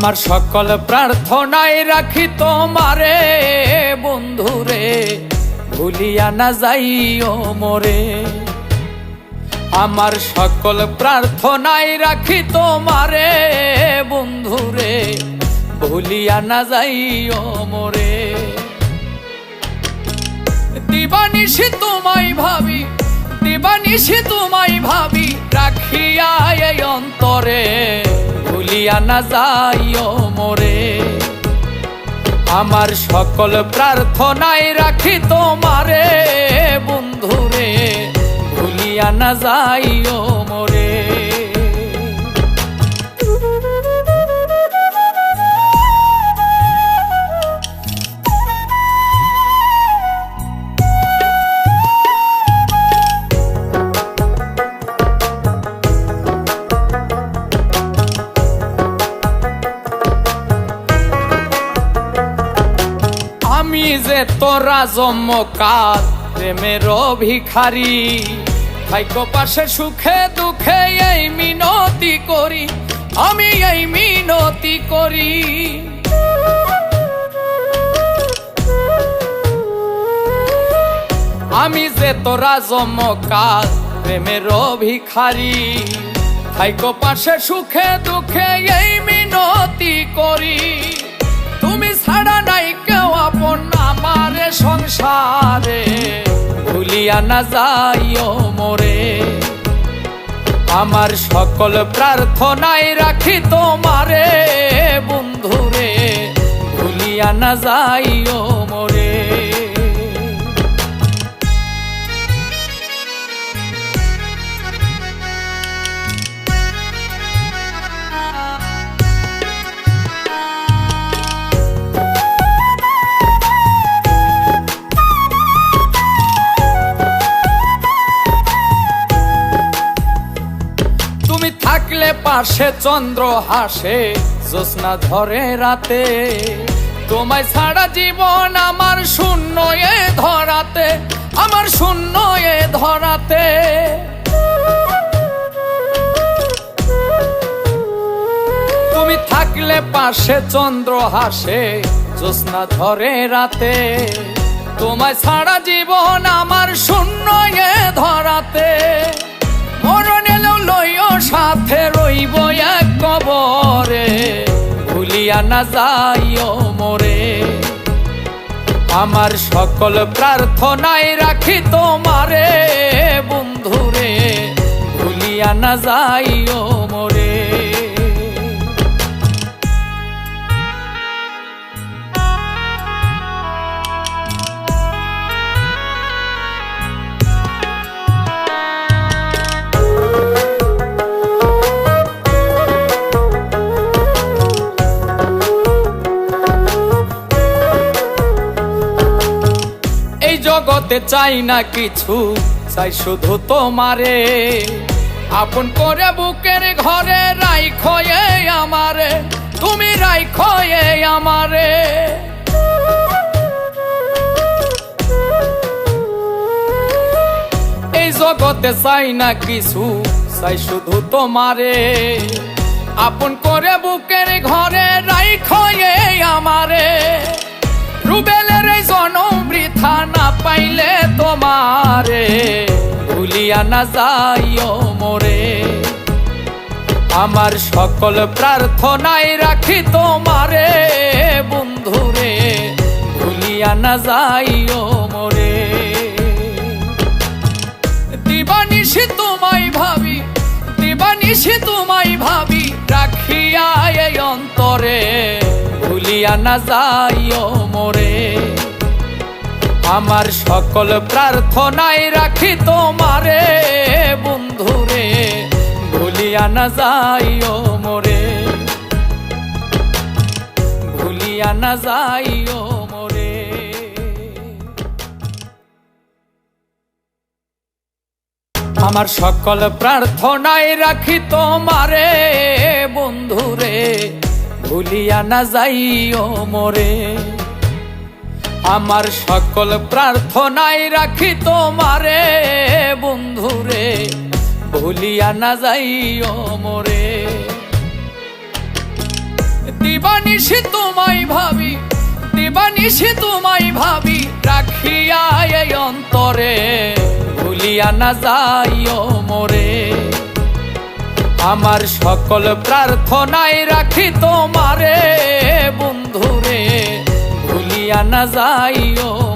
আমার সকল প্রার্থনায় রাখি তোমারে, বন্ধুরে। ভুলিয়া না যাইও মোরে। আমার সকল প্রার্থনায় রাখি তোমারে, বন্ধুরে। ভুলিয়া না যাইও মোরে। দিবানিশি তোমায় ভাবি, দিবানিশি তোমায় ভাবি, রাখিয়া এই অন্তরে। ভুলিয়া না যাইও মোরে। আমার সকল প্রার্থনায় রাখি তোমারে বন্ধুরে ভুলিয়া না যাইও তোরা জম্মকার প্রেমের ভিখারি ভাইকো পাশে সুখে দুঃখে এই মিনতি করি, আমি এই মিনতি করি। আমি যে তোরা জমকাল প্রেমের ভিখারি ভাইকো পাশে সুখে দুঃখে এই মিনতি করি। সংসারে, ভুলিয়া না যাইও মোরে। আমার সকল প্রার্থনায় রাখি তোমারে, বন্ধুরে, ভুলিয়া না যাইও মোরে। থাকলে পাশে চন্দ্র হাসে, জ্যোৎস্না ধরে রাতে। তোমায় ছাড়া জীবন আমার শূন্য এ ধরাতে, আমার শূন্য এ ধরাতে। তুমি থাকলে পাশে চন্দ্র হাসে, জ্যোৎস্না ধরে রাতে। তোমায় ছাড়া জীবন আমার শূন্য এ ধরাতে। মরণ এলো লইও সাথে যাইও মোরে। আমার সকল প্রার্থনায় রাখি তোমারে বন্ধুরে। ভুলিয়া না যাইও জগতে চাই না কিছু, চাই শুধু তোমারে। আপন করে বুকের ঘরে রাইখো এই আমারে, তুমি রাইখো এই আমারে। এই জগতে চাই না কিছু, চাই শুধু তোমারে। আপন করে বুকের ঘরে রাইখো এই আমারে। না পাইলে তোমারে, ভুলিয়া না যাইও মোরে। আমার সকল প্রার্থনায় রাখি তোমারে, বন্ধুরে, ভুলিয়া না যাইও মোরে। দিবানিশি তোমায় ভাবি, দিবানিশি তোমায় ভাবি, রাখিয়া এই অন্তরে, ভুলিয়া না যাইও আমার সকল প্রার্থনায় রাখি তোমারে, বন্ধুরে, ভুলিয়া না যাইও মোরে। ভুলিয়া না যাইও মোরে। আমার সকল প্রার্থনায় রাখি তোমারে, বন্ধুরে, ভুলিয়া না যাইও মোরে। আমার সকল প্রার্থনায় রাখি তোমারে, বন্ধুরে, ভুলিয়া না যাইও মোরে। দিবানিশি তোমায় ভাবি, দিবানিশি তোমায় ভাবি, রাখিয়া এই অন্তরে, ভুলিয়া না যাইও মোরে। আমার সকল প্রার্থনায় রাখি তোমারে, বন্ধুরে। ভুলিয়া না যাইও।